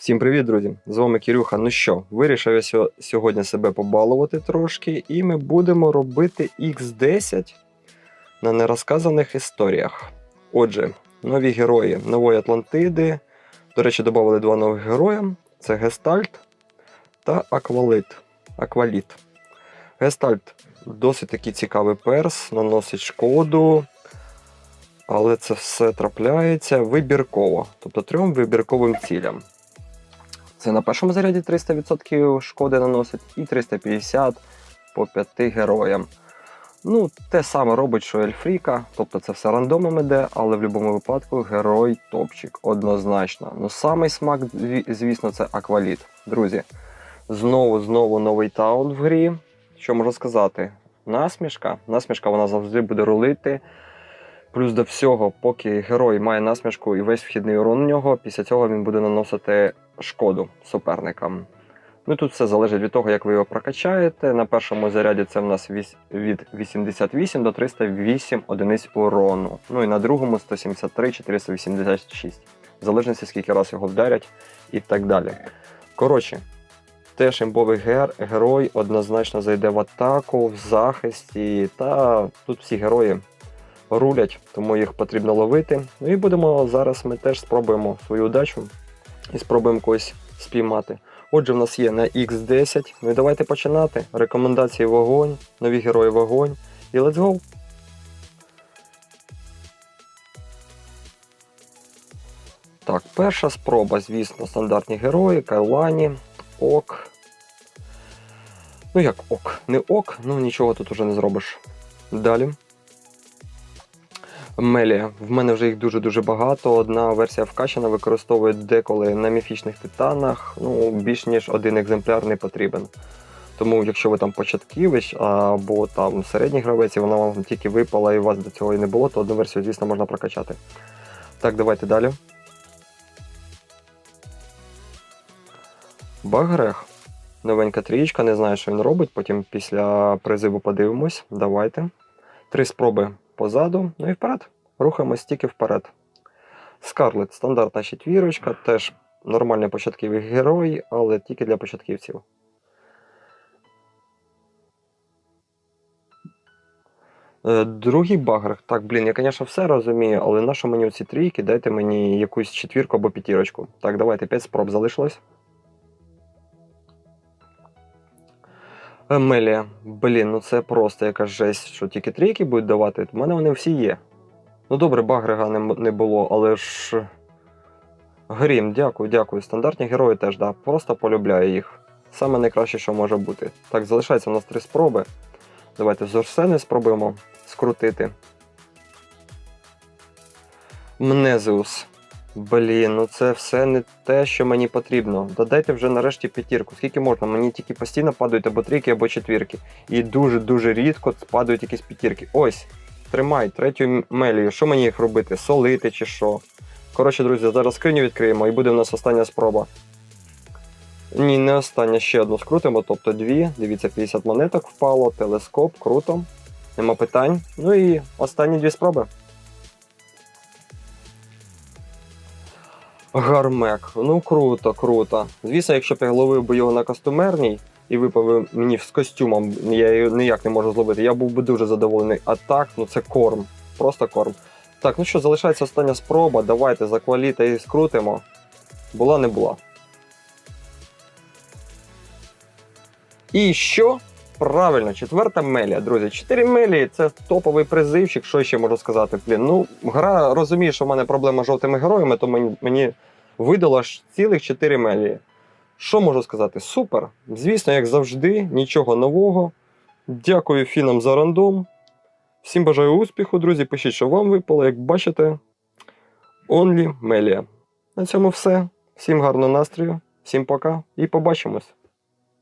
Всім привіт, друзі! З вами Кирюха. Ну що, вирішив я сьогодні себе побалувати трошки, і ми будемо робити X10 на нерозказаних історіях. Отже, нові герої нової Атлантиди. До речі, додали два нових героя: це Гестальт та Аквалит. Акваліт. Гестальт досить такий цікавий перс, наносить шкоду. Але це все трапляється вибірково, тобто трьом вибірковим цілям. Це на першому заряді 300% шкоди наносить і 350 по 5 героям. Ну, те саме робить, що Ельфріка, тобто це все рандомом іде, але в будь-якому випадку герой топчик, однозначно. Ну, самий смак, звісно, це Акваліт. Друзі, знову знову новий таун в грі. Що можу сказати? Насмішка. Насмішка вона завжди буде рулити. Плюс до всього, поки герой має насмішку і весь вхідний урон у нього, після цього він буде наносити шкоду суперникам. Ну тут все залежить від того, як ви його прокачаєте. На першому заряді це в нас від 88 до 308 одиниць урону. Ну і на другому 173 486. В залежності, скільки раз його вдарять і так далі. Коротше, теж імбовий гер, герой однозначно зайде в атаку, в захисті. Та тут всі герої рулять, тому їх потрібно ловити. Ну і будемо зараз ми теж спробуємо свою удачу і спробуємо когось спіймати. Отже, в нас є на X10. Ну і давайте починати. Рекомендації вогонь, нові герої вогонь. І let's go! Так, перша спроба, звісно, стандартні герої, Кайлані, Ок. Ну як ок? Не ок, ну нічого тут уже не зробиш. Далі. Мелія. В мене вже їх дуже-дуже багато. Одна версія вкачана, використовує деколи на міфічних титанах. Ну, більш ніж один екземпляр не потрібен. Тому, якщо ви там початківець або там середній гравець, і вона вам тільки випала і у вас до цього і не було, то одну версію, звісно, можна прокачати. Так, давайте далі. Багрех. Новенька трієчка, не знаю, що він робить. Потім після призиву подивимось. Давайте. Три спроби позаду, ну і вперед. Рухаємось тільки вперед. Скарлет стандартна четвірочка, теж нормальний початковий герой, але тільки для початківців. Е, Другий багер. Так, блін, я, звісно, все розумію, але на що мені оці трійки? Дайте мені якусь четвірку або п'ятірочку. Так, давайте 5 спроб залишилось. Емелія. Блін, ну це просто якась жесть, що тільки трійки будуть давати. У мене вони всі є. Ну добре, Багрига не, не було, але ж. Грім, дякую, дякую. Стандартні герої теж, да. Просто полюбляю їх. Саме найкраще, що може бути. Так, залишається у нас три спроби. Давайте Зорсени спробуємо скрутити. Мнезеус. Блін, ну це все не те, що мені потрібно. Додайте вже нарешті п'ятірку. Скільки можна? Мені тільки постійно падають або трійки, або четвірки. І дуже-дуже рідко падають якісь п'ятірки. Ось, тримай, третю мелію. Що мені їх робити? Солити чи що? Коротше, друзі, зараз скриню відкриємо і буде у нас остання спроба. Ні, не остання, ще одну скрутимо, тобто дві. Дивіться, 50 монеток впало, телескоп, круто. Нема питань. Ну і останні дві спроби. Гармек. Ну круто, круто. Звісно, якщо б я ловив би його на костюмерній і випав мені з костюмом, я його ніяк не можу зловити, я був би дуже задоволений. А так, ну це корм. Просто корм. Так, ну що, залишається остання спроба. Давайте за кваліта і скрутимо. Була не була. І що? Правильно, четверта мелія, друзі. Чотири мелії це топовий призивчик. Що ще можу сказати? Блін, ну гра розуміє, що в мене проблема з жовтими героями, то мені, мені видало аж цілих чотири мелії. Що можу сказати? Супер. Звісно, як завжди, нічого нового. Дякую фінам за рандом. Всім бажаю успіху, друзі. Пишіть, що вам випало. Як бачите, Only Мелія. На цьому все. Всім гарного настрою, всім пока і побачимось.